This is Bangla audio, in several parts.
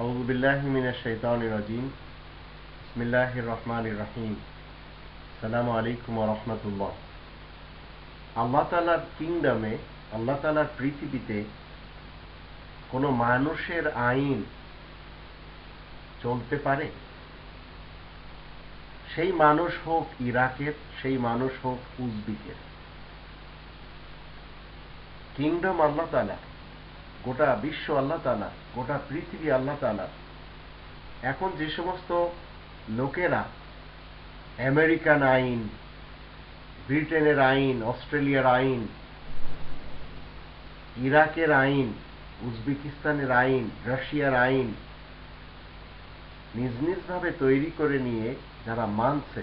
أعوذ بالله من الشيطان الرجيم بسم الله الرحمن الرحيم السلام عليكم ورحمة الله আল্লাহ তালার কিংডমে আল্লাহ তালার পৃথিবীতে কোনো মানুষের আইন চলতে পারে সেই মানুষ হোক ইরাকের সেই মানুষ হোক উজবিকের কিংডম আল্লাহ তালা গোটা বিশ্ব আল্লাহ তালা গোটা পৃথিবী আল্লাহ তালা এখন যে সমস্ত লোকেরা আমেরিকান আইন, ব্রিটেনের আইন, অস্ট্রেলিয়ার আইন, ইরাকের আইন, উজবেকিস্তানের আইন, রাশিয়ার আইন নিজ নিজভাবে তৈরি করে নিয়ে যারা মানছে,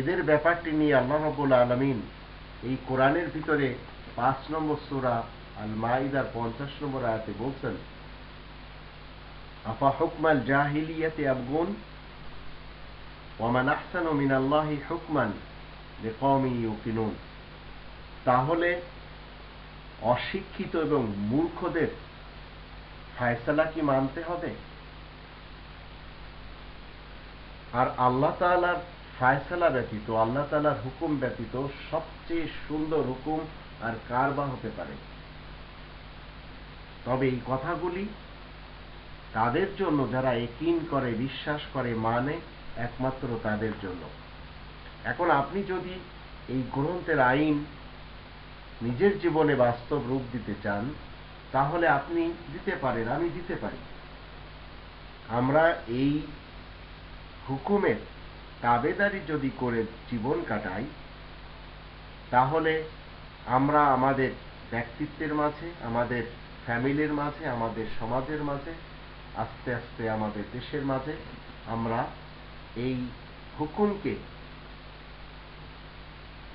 এদের ব্যাপারটি নিয়ে আল্লাহ রবুল আলমিন এই কোরআনের ভিতরে পাঁচ নম্বর সুরা আল মাইদার পঞ্চাশ নম্বর আয়াতে বলছেন, আফা হুকমাল জাহিলিয়াতে আবগুন? আহসান ও হুকমান ইউকিনুন? তাহলে অশিক্ষিত এবং মূর্খদের ফায়সালা কি মানতে হবে? আর আল্লাহ তালার ফায়সালা ব্যতীত, আল্লাহ তালার হুকুম ব্যতীত সবচেয়ে সুন্দর হুকুম আর কার বা হতে পারে? তবে এই কথাগুলি তাদের জন্য যারা একিন করে, বিশ্বাস করে মানে একমাত্র তাদের জন্য। এখন আপনি যদি এই গ্রন্থের আইন নিজের জীবনে বাস্তব রূপ দিতে চান, তাহলে আপনি দিতে পারেন, আমি দিতে পারি। আমরা এই হুকুমের তাবেদারি যদি করে জীবন কাটাই, তাহলে আমরা আমাদের ব্যক্তিত্বের মাঝে, আমাদের ফ্যামিলির মাঝে, আমাদের সমাজের মাঝে, আস্তে আস্তে আমাদের দেশের মাঝে, আমরা এই হুকুমকে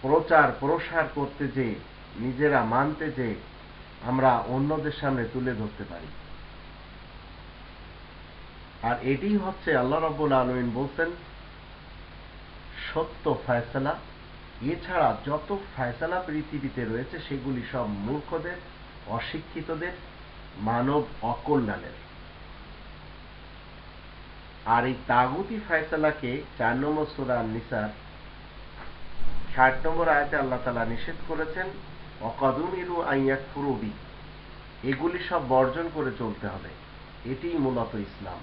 প্রচার, প্রসার করতে যে, নিজেরা মানতে যে, আমরা অন্যদের সামনে তুলে ধরতে পারি। আর এটি হচ্ছে আল্লাহ রব্বুল আলমিন বলছেন, সত্য ফয়সলা। এছাড়া যত ফয়সলা পৃথিবীতে রয়েছে, সেগুলি সব মূর্খদের অশিক্ষিতদের মানব অকল্যাণের। আর এই তাগুতি ফায়সালাকে চার নম্বর সুরা নিসার ষাট নম্বর আয়তে আল্লাহ তালা নিষেধ করেছেন, অকদুমিরু আইয়াক ফুরবি এগুলি সব বর্জন করে চলতে হবে। এটিই মূলত ইসলাম।